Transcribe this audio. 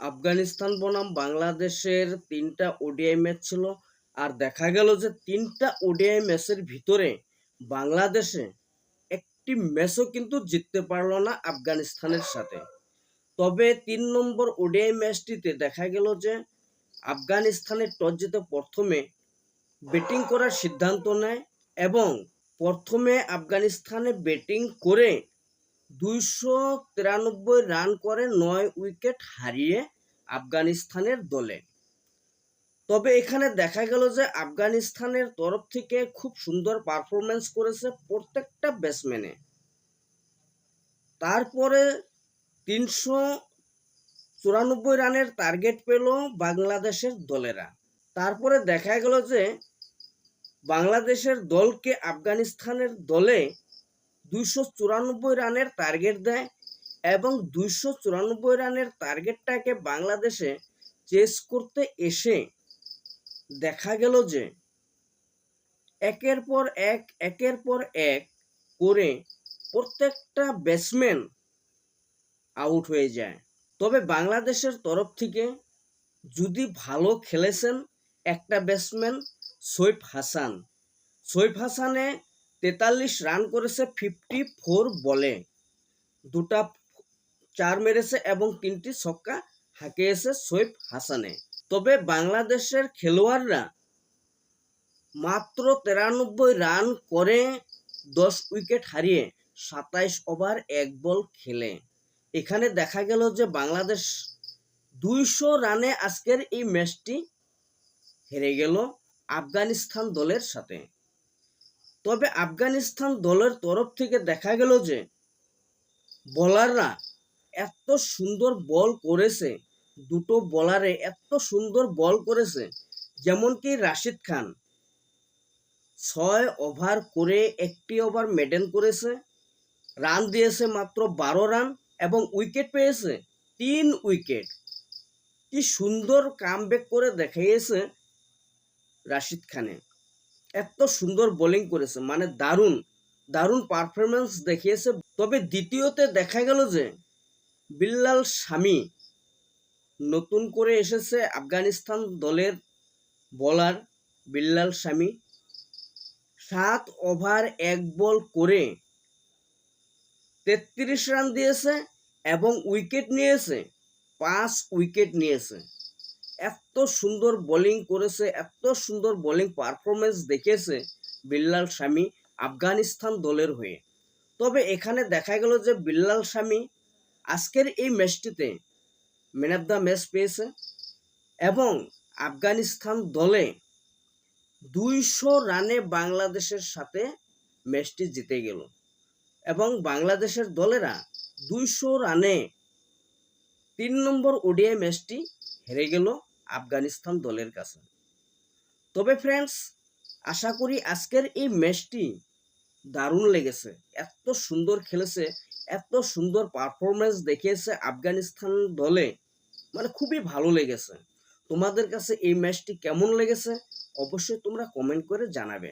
আফগানিস্তান বনাম বাংলাদেশের তিনটা ওডিআই ম্যাচ ছিল। আর দেখা গেল যে তিনটা ওডিআই ম্যাচের ভিতরে বাংলাদেশে একটি ম্যাচও কিন্তু জিততে পারল না আফগানিস্তানের সাথে। তবে তিন নম্বর ওডিআই ম্যাচটিতে দেখা গেল যে আফগানিস্তানের টস জিতে প্রথমে ব্যাটিং করার সিদ্ধান্ত নেয় এবং প্রথমে আফগানিস্তানে ব্যাটিং করে দুইশো তিরানব্বই রান করে নয় উইকেট হারিয়ে আফগানিস্তানের দলে। তবে এখানে দেখা গেল যে আফগানিস্তানের তরফ থেকে খুব সুন্দর পারফরমেন্স করেছে প্রত্যেকটা ব্যাটসম্যানে তারপরে তিনশো চুরানব্বই রানের টার্গেট পেল বাংলাদেশের দলেরা। তারপরে দেখা গেল যে বাংলাদেশের দলকে আফগানিস্তানের দলে দুইশো চুরানব্বই রানের টার্গেট দেয় এবং দুইশো চুরানব্বই রানের টার্গেটটাকে বাংলাদেশে চেস করতে এসে দেখা গেল যে একের পর এক, একের পর এক করে প্রত্যেকটা ব্যাটসম্যান আউট হয়ে যায়। তবে বাংলাদেশের তরফ থেকে যদি ভালো খেলেছেন একটা ব্যাটসম্যান সৈফ হাসান। সৈফ হাসানে তেতাল্লিশ রান করেছে ফিফটি ফোর বলে। দুটা চার মেরেছে এবং তিনটি ছক্কা হাঁকিয়েছে সৈফ হাসানে। তবে বাংলাদেশের খেলোয়াড়রা মাত্র তেরানব্বই রান করে দশ উইকেট হারিয়ে সাতাইশ ওভার, এক বল খেলে। এখানে দেখা গেল যে বাংলাদেশ দুইশো রানে আজকের এই ম্যাচটি হেরে গেল আফগানিস্তান দলের সাথে। তবে আফগানিস্তান দলের তরফ থেকে দেখা গেল যে বলাররা এত সুন্দর বল করেছে, দুটো বলারে এত সুন্দর বল করেছে যেমন কি রাশিদ খান। ছয় ওভার করে একটি ওভার মেডেন করেছে, রান দিয়েছে মাত্র বারো রান এবং উইকেট পেয়েছে তিন উইকেট। কি সুন্দর কামব্যাক করে দেখিয়েছে রাশিদ খানে। এত সুন্দর বোলিং করেছে মানে দারুণ দারুণ পারফরমেন্স দেখিয়েছে। তবে দ্বিতীয়তে দেখা গেল যে, বিল্লাল স্বামী নতুন করে এসেছে আফগানিস্তান দলের বলার বিল্লাল স্বামী। সাত ওভার এক বল করে তেত্রিশ রান দিয়েছে এবং উইকেট নিয়েছে, পাঁচ উইকেট নিয়েছে। এত সুন্দর বোলিং করেছে, এত সুন্দর বোলিং পারফরমেন্স দেখেছে বিল্লাল স্বামী আফগানিস্তান দলের হয়ে। তবে এখানে দেখা গেল যে বিল্লাল স্বামী আজকের এই ম্যাচটিতে ম্যান অফ দ্য ম্যাচ পেয়েছে এবং আফগানিস্তান দলে দুইশো রানে বাংলাদেশের সাথে ম্যাচটি জিতে গেল এবং বাংলাদেশের দলেরা দুইশো রানে তিন নম্বর ওডিআই ম্যাচটি হেরে গেল। আফগানিস্তান দলের কাছে। তবে ফ্রেন্ডস আশা করি আজকের এই ম্যাচটি দারুণ লেগেছে। এত সুন্দর খেলেছে, এত সুন্দর পারফরমেন্স দেখিয়েছে আফগানিস্তান দলে। মানে খুবই ভালো লেগেছে। তোমাদের কাছে এই ম্যাচটি কেমন লেগেছে? অবশ্যই তোমরা কমেন্ট করে জানাবে।